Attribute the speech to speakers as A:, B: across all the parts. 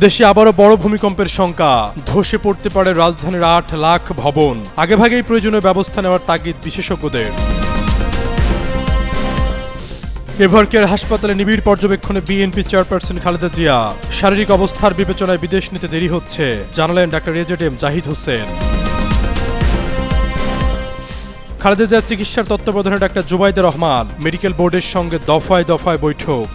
A: দেশে আবারও বড় ভূমিকম্পের শঙ্কা। ধসে পড়তে পারে রাজধানীর আট লাখ ভবন। আগেভাগেই প্রয়োজনীয় ব্যবস্থা নেওয়ার তাগিদ বিশেষজ্ঞদের। এভারকেয়ার হাসপাতালে নিবিড় পর্যবেক্ষণে বিএনপি চেয়ারপারসন খালেদা জিয়া। শারীরিক অবস্থার বিবেচনায় বিদেশ নিতে দেরি হচ্ছে, জানালেন doctor AZ M Zahid Hossain. Khaleda জিয়ার চিকিৎসার তত্ত্বাবধানে ডাক্তার জুবাইদুর রহমান, মেডিকেল বোর্ডের সঙ্গে দফায় দফায় বৈঠক।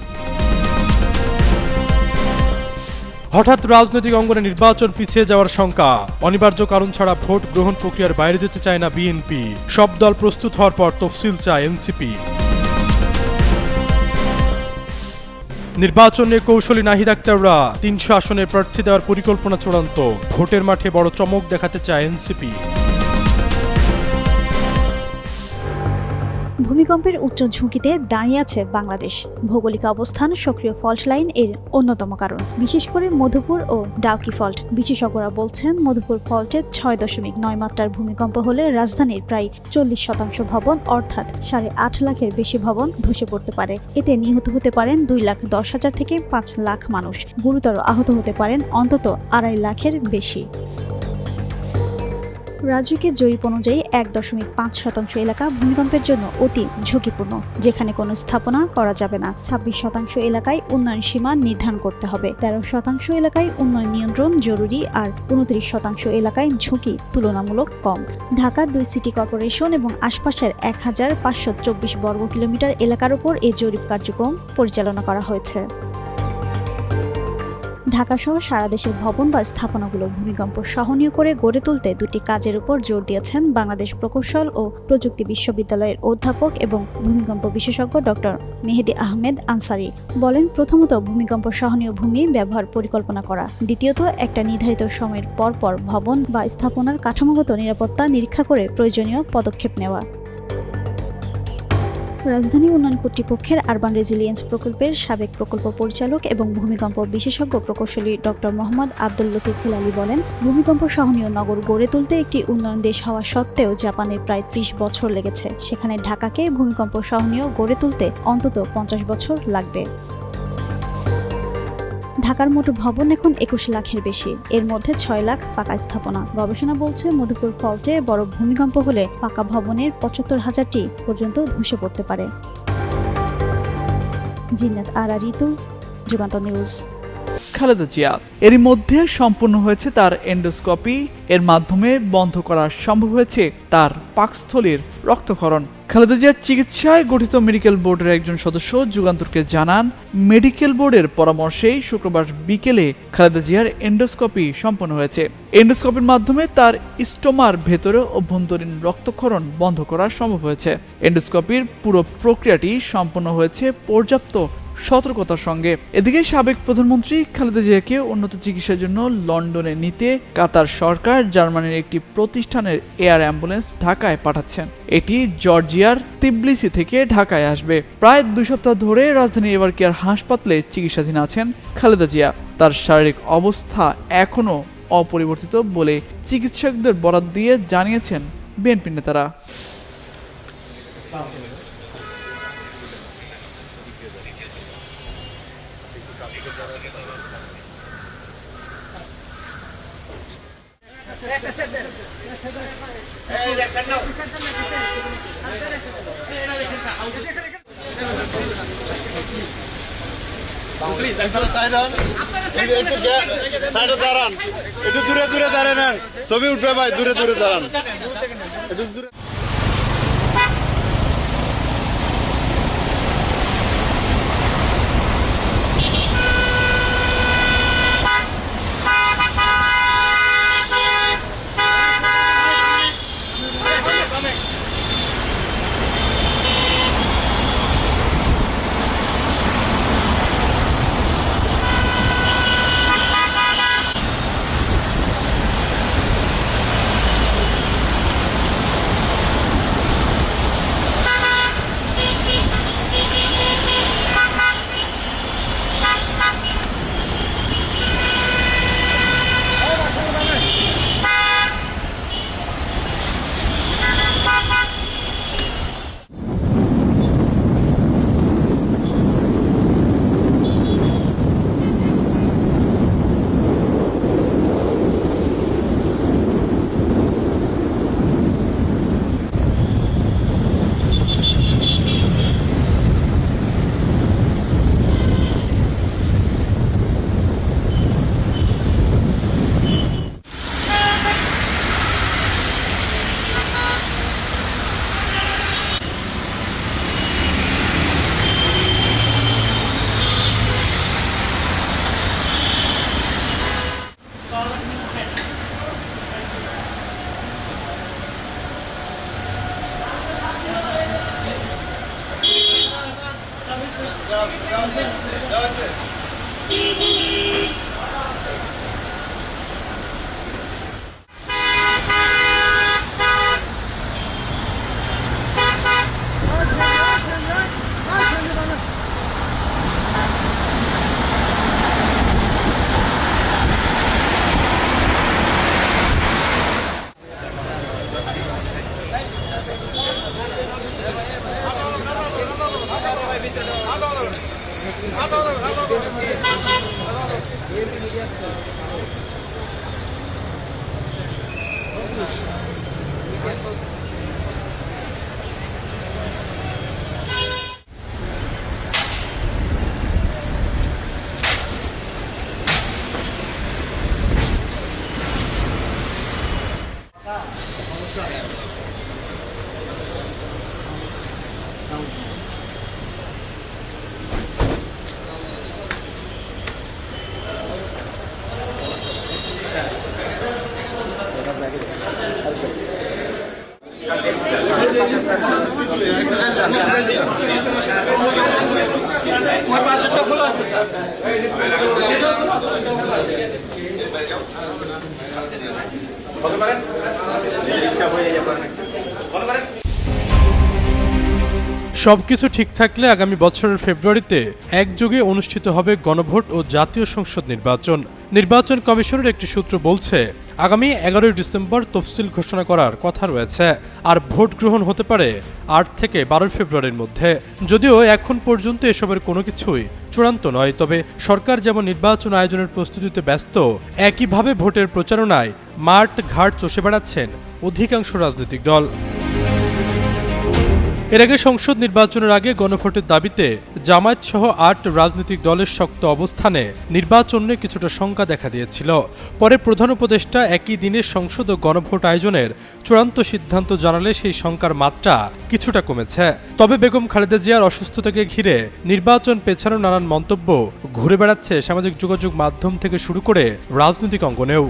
A: হঠাৎ রাজনৈতিক অঙ্গনে নির্বাচন পিছিয়ে যাওয়ার শঙ্কা। অনিবার্য কারণ ছাড়া ভোট গ্রহণ প্রক্রিয়ার বাইরে যেতে চায় না বিএনপি। সব দল প্রস্তুত হওয়ার পর তফসিল চায় এনসিপি। নির্বাচনে কৌশলী নাহিদ আক্তাররা তিনশো আসনে প্রার্থী দেওয়ার পরিকল্পনা চূড়ান্ত। ভোটের মাঠে বড় চমক দেখাতে চায় এনসিপি।
B: ভূমিকম্পের উচ্চ ঝুঁকিতে দাঁড়িয়ে আছে বাংলাদেশ। ভৌগোলিক অবস্থান সক্রিয় ফল্ট লাইন এর অন্যতম কারণ। বিশেষ করে মধুপুর ও ডাউকি ফল্ট। বিশেষজ্ঞরা বলছেন, মধুপুর ফল্টে ছয় দশমিক নয় মাত্রার ভূমিকম্প হলে রাজধানীর প্রায় চল্লিশ শতাংশ ভবন, অর্থাৎ সাড়ে আট লাখের বেশি ভবন ধসে পড়তে পারে। এতে নিহত হতে পারেন দুই লাখ দশ হাজার থেকে পাঁচ লাখ মানুষ। গুরুতর আহত হতে পারেন অন্তত আড়াই লাখের বেশি। রাজ্যকে জরিপ অনুযায়ী এক দশমিক পাঁচ শতাংশ এলাকা ভূমিকম্পের জন্য অতি ঝুঁকিপূর্ণ, যেখানে কোনো স্থাপনা করা যাবে না। ছাব্বিশ শতাংশ এলাকায় উন্নয়ন সীমা নির্ধারণ করতে হবে। তেরো শতাংশ এলাকায় উন্নয়ন নিয়ন্ত্রণ জরুরি আর উনত্রিশ শতাংশ এলাকায় ঝুঁকি তুলনামূলক কম। ঢাকা দুই সিটি কর্পোরেশন এবং আশপাশের এক হাজার পাঁচশো চব্বিশ বর্গ কিলোমিটার এলাকার উপর এই জরিপ কার্যক্রম পরিচালনা করা হয়েছে। ঢাকাসহ সারা দেশের ভবন বা স্থাপনাগুলো ভূমিকম্প সহনীয় করে গড়ে তুলতে দুটি কাজের উপর জোর দিয়েছেন বাংলাদেশ প্রকৌশল ও প্রযুক্তি বিশ্ববিদ্যালয়ের অধ্যাপক এবং ভূমিকম্প বিশেষজ্ঞ ডক্টর মেহেদি আহমেদ আনসারি। বলেন, প্রথমত, ভূমিকম্প সহনীয় ভূমি ব্যবহার পরিকল্পনা করা। দ্বিতীয়ত, একটা নির্ধারিত সময়ের পর পর ভবন বা স্থাপনার কাঠামোগত নিরাপত্তা নিরীক্ষা করে প্রয়োজনীয় পদক্ষেপ নেওয়া। রাজধানী উন্নয়ন কর্তৃপক্ষের আরবান রেজিলিয়েন্স প্রকল্পের সাবেক প্রকল্প পরিচালক এবং ভূমিকম্প বিশেষজ্ঞ প্রকৌশলী ডক্টর মোহাম্মদ আব্দুল লতিফ হিলালি বলেন, ভূমিকম্প সহনীয় নগর গড়ে তুলতে একটি উন্নয়ন দেশ হওয়া সত্ত্বেও জাপানের প্রায় ত্রিশ বছর লেগেছে। সেখানে ঢাকাকে ভূমিকম্প সহনীয় গড়ে তুলতে অন্তত পঞ্চাশ বছর লাগবে। ঢাকার মোট ভবন এখন একুশ লাখের বেশি। এর মধ্যে ছয় লাখ পাকা স্থাপনা। গবেষণা বলছে, মধুপুর ফল্টে বড় ভূমিকম্প হলে পাকা ভবনের পঁচাত্তর হাজারটি পর্যন্ত ধসে পড়তে পারে। জিন্নাত আরা, ঋতু, যুগান্ত নিউজ।
C: খালেদা জিয়া। এরই মধ্যে সম্পূর্ণ হয়েছে তার এন্ডোস্কোপি। এর মাধ্যমে বন্ধ করা সম্ভব হয়েছে তার পাকস্থলীর রক্তক্ষরণ। খালেদা জিয়ার চিকিৎসায় গঠিত মেডিকেল বোর্ডের একজন সদস্য যুগান্তরকে জানান, মেডিকেল বোর্ডের পরামর্শেই শুক্রবার বিকেলে খালেদা জিয়ার এন্ডোস্কোপি সম্পন্ন হয়েছে। এন্ডোস্কোপির মাধ্যমে তার স্টোমার ভেতরে অভ্যন্তরীণ রক্তক্ষরণ বন্ধ করা সম্ভব হয়েছে। এন্ডোস্কোপির পুরো প্রক্রিয়াটি সম্পন্ন হয়েছে পর্যাপ্ত সতর্কতার সঙ্গে। এদিকে সাবেক প্রধানমন্ত্রী খালেদা জিয়াকে উন্নত চিকিৎসার জন্য লন্ডনে নিতে কাতার সরকার জার্মানির একটি প্রতিষ্ঠানের এয়ার অ্যাম্বুলেন্স ঢাকায় পাঠাচ্ছেন। এটি জর্জিয়ার তিবলিসি থেকে ঢাকায় আসবে। প্রায় দুই সপ্তাহ ধরে রাজধানী এবার কেয়ার হাসপাতালে চিকিৎসাধীন আছেন খালেদা জিয়া। তার শারীরিক অবস্থা এখনও অপরিবর্তিত বলে চিকিৎসকদের বরাত দিয়ে জানিয়েছেন বিএনপি নেতারা।
D: দাঁড়ান একটু দূরে দূরে দাঁড়ান ছবি উঠবে ভাই দূরে দূরে দাঁড়ান একটু দূরে Gazi, Gazi, Gazi.
A: আমার পাশেরটা খোলা আছে সবকিছু ঠিক থাকলে আগামী বছরের ফেব্রুয়ারিতে একযোগে অনুষ্ঠিত হবে গণভোট ও জাতীয় সংসদ নির্বাচন। নির্বাচন কমিশনের একটি সূত্র বলছে, আগামী এগারোই ডিসেম্বর তফসিল ঘোষণা করার কথা রয়েছে, আর ভোট গ্রহণ হতে পারে আট থেকে বারোই ফেব্রুয়ারির মধ্যে। যদিও এখন পর্যন্ত এসবের কোনো কিছুই চূড়ান্ত নয়, তবে সরকার যেমন নির্বাচন আয়োজনের প্রস্তুতিতে ব্যস্ত, একইভাবে ভোটের প্রচারণায় মাঠ ঘাট চষে বেড়াচ্ছেন অধিকাংশ রাজনৈতিক দল। এর আগে সংসদ নির্বাচনের আগে গণভোটের দাবিতে জামায়াত সহ আট রাজনৈতিক দলের শক্ত অবস্থানে নির্বাচনে কিছুটা শঙ্কা দেখা দিয়েছিল। পরে প্রধান উপদেষ্টা একই দিনে সংসদ ও গণভোট আয়োজনের চূড়ান্ত সিদ্ধান্ত জানালে সেই শঙ্কার মাত্রা কিছুটা কমেছে। তবে বেগম খালেদা জিয়ার অসুস্থতাকে ঘিরে নির্বাচন পেছানোর নানান মন্তব্য ঘুরে বেড়াচ্ছে সামাজিক যোগাযোগ মাধ্যম থেকে শুরু করে রাজনৈতিক অঙ্গনেও।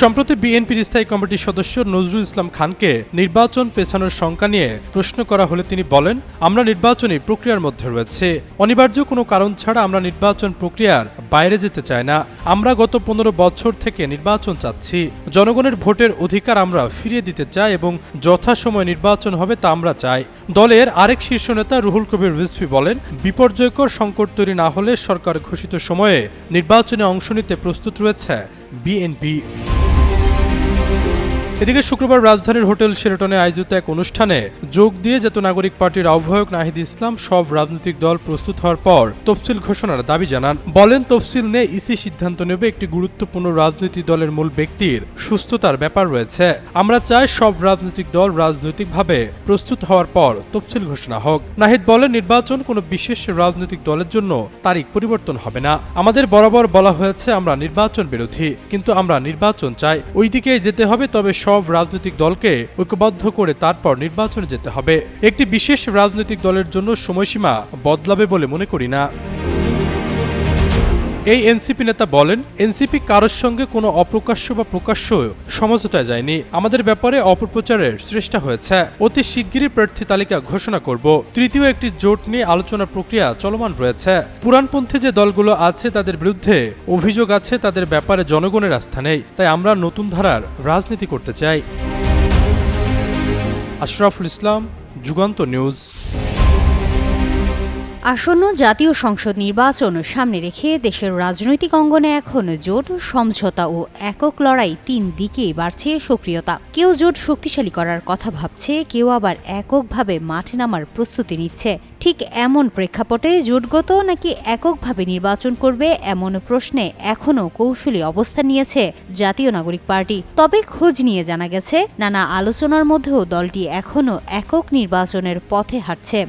A: সম্প্রতি বিএনপির স্থায়ী কমিটির সদস্য নজরুল ইসলাম খানকে নির্বাচন পেছানোর শঙ্কা নিয়ে প্রশ্ন করা হলে তিনি বলেন, আমরা নির্বাচনী প্রক্রিয়ার মধ্যে রয়েছে। অনিবার্য কোনো কারণ ছাড়া আমরা নির্বাচন প্রক্রিয়ার বাইরে যেতে চাই না। আমরা গত পনেরো বছর থেকে নির্বাচন চাচ্ছি। জনগণের ভোটের অধিকার আমরা ফিরিয়ে দিতে চাই এবং যথাসময় নির্বাচন হবে তা আমরা চাই। দলের আরেক শীর্ষ নেতা রুহুল কবির রিজভী বলেন, বিপর্যয়কর সংকট তৈরি না হলে সরকার ঘোষিত সময়ে নির্বাচনে অংশ নিতে প্রস্তুত রয়েছে বিএনপি। এদিকে শুক্রবার রাজধানীর হোটেল শেরাটনে আয়োজিত এক অনুষ্ঠানে যোগ দিয়ে জাতীয় নাগরিক পার্টির আহ্বায়ক নাহিদ ইসলাম, সব রাজনৈতিক দল প্রস্তুত হওয়ার পর তফসিল ঘোষণার দাবি জানান। বলেন, তফসিল নিয়ে ইসি সিদ্ধান্ত নেবে একটি গুরুত্বপূর্ণ রাজনৈতিক দলের মূল ব্যক্তির সুস্থতার ব্যাপার রয়েছে। আমরা চাই সব রাজনৈতিক দল রাজনৈতিকভাবে প্রস্তুত হওয়ার পর তফসিল ঘোষণা হোক। নাহিদ বলেন, নির্বাচন কোনো বিশেষ রাজনৈতিক দলের জন্য তারিখ পরিবর্তন হবে না। আমাদের বরাবর বলা হয়েছে, আমরা নির্বাচন বিরোধী, কিন্তু আমরা নির্বাচন চাই। ওই দিকে যেতে হবে, তবে সব রাজনৈতিক দলকে ঐক্যবদ্ধ করে তারপর নির্বাচনে যেতে হবে। একটি বিশেষ রাজনৈতিক দলের জন্য সময়সীমা বদলাবে বলে মনে করি না। এই এনসিপি নেতা বলেন, এনসিপি কারোর সঙ্গে কোনো অপ্রকাশ্য বা প্রকাশ্য সমঝোতায় যায়নি। আমাদের ব্যাপারে অপপ্রচারের চেষ্টা হয়েছে। অতি শিগগিরই প্রার্থী তালিকা ঘোষণা করব। তৃতীয় একটি জোট নিয়ে আলোচনা প্রক্রিয়া চলমান রয়েছে। পুরাণপন্থী যে দলগুলো আছে তাদের বিরুদ্ধে অভিযোগ আছে, তাদের ব্যাপারে জনগণের আস্থা নেই। তাই আমরা নতুন ধারার রাজনীতি করতে চাই। আশরাফুল ইসলাম, যুগান্ত নিউজ।
E: আসন্ন জাতীয় সংসদ নির্বাচন সামনে রেখে দেশের রাজনৈতিক অঙ্গনে এখন জোট, সমঝোতা ও একক লড়াই তিন দিকেই বাড়ছে সক্রিয়তা। কেউ জোট শক্তিশালী করার কথা ভাবছে, কেউ আবার এককভাবে মাঠে নামার প্রস্তুতি নিচ্ছে। ঠিক এমন প্রেক্ষাপটে জোটগত নাকি এককভাবে নির্বাচন করবে এমন প্রশ্নে এখনও কৌশলী অবস্থান নিয়েছে জাতীয় নাগরিক পার্টি। তবে খোঁজ নিয়ে জানা গেছে, নানা আলোচনার মধ্যেও দলটি এখনও একক নির্বাচনের পথে হাঁটছে।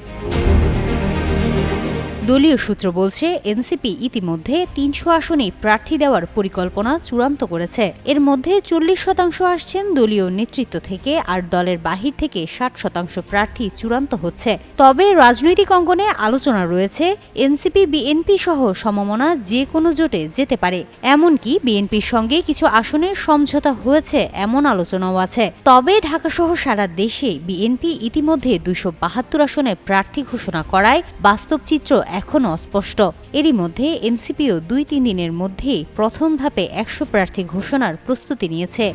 E: দলীয় সূত্র বলছে, এনসিপি ইতিমধ্যে তিনশো আসনে প্রার্থী দেওয়ার পরিকল্পনা চূড়ান্ত করেছে। এর মধ্যে চল্লিশ শতাংশ আসছেন দলীয় নেতৃত্ব থেকে আর দলের বাহির থেকে ষাট শতাংশ প্রার্থী চূড়ান্ত হচ্ছে। তবে রাজনৈতিক অঙ্গনে আলোচনা রয়েছে, এনসিপি, বিএনপি সহ সমমনা যে কোনো জোটে যেতে পারে। এমনকি বিএনপির সঙ্গে কিছু আসনে সমঝোতা হয়েছে এমন আলোচনাও আছে। তবে ঢাকাসহ সারা দেশে বিএনপি ইতিমধ্যে দুইশো বাহাত্তর আসনে প্রার্থী ঘোষণা করায় বাস্তব চিত্র এখনও অস্পষ্ট। এরই মধ্যে এনসিপিও দুই তিন দিনের মধ্যেই প্রথম ধাপে একশো প্রার্থী ঘোষণার প্রস্তুতি নিয়েছে।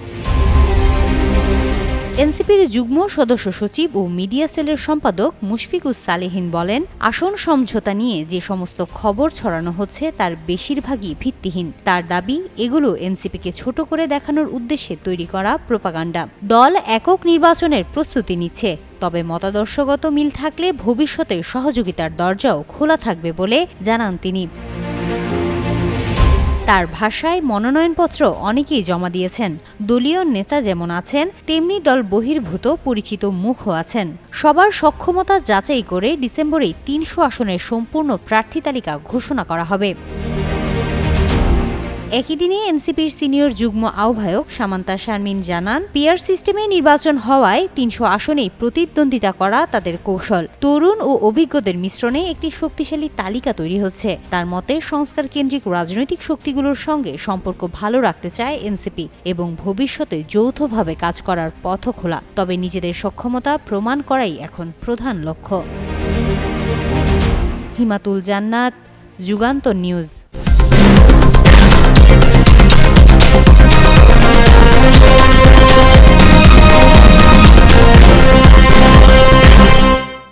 E: এনসিপির যুগ্ম সদস্য সচিব ও মিডিয়া সেলের সম্পাদক মুশফিকুস সালেহিন বলেন, আসন সমঝোতা নিয়ে যে সমস্ত খবর ছড়ানো হচ্ছে তার বেশিরভাগই ভিত্তিহীন। তার দাবি, এগুলো এনসিপিকে ছোট করে দেখানোর উদ্দেশ্যে তৈরি করা প্রোপাগান্ডা। দল একক নির্বাচনের প্রস্তুতি নিচ্ছে, তবে মতাদর্শগত মিল থাকলে ভবিষ্যতে সহযোগিতার দরজাও খোলা থাকবে বলে জানান তিনি। তার ভাষায় মনোনয়নপত্র অনেকেই জমা দিয়েছেন। দলীয় নেতা যেমন আছেন, তেমনি দল বহির্ভূত পরিচিত মুখও আছেন। সবার সক্ষমতা যাচাই করে ডিসেম্বরে তিনশো আসনের সম্পূর্ণ প্রার্থী তালিকা ঘোষণা করা হবে। একই দিনে এনসিপির সিনিয়র যুগ্ম আহ্বায়ক সামান্তা শারমিন জানান পিয়ার সিস্টেমে নির্বাচন হওয়ায় তিনশো আসনেই প্রতিদ্বন্দ্বিতা করা তাদের কৌশল। তরুণ ও অভিজ্ঞদের মিশ্রণে একটি শক্তিশালী তালিকা তৈরি হচ্ছে। তার মতে সংস্কার কেন্দ্রিক রাজনৈতিক শক্তিগুলোর সঙ্গে সম্পর্ক ভালো রাখতে চায় এনসিপি এবং ভবিষ্যতে যৌথভাবে কাজ করার পথ খোলা। তবে নিজেদের সক্ষমতা প্রমাণ করাই এখন প্রধান লক্ষ্য। হিমাতুল জান্নাত, যুগান্তর নিউজ।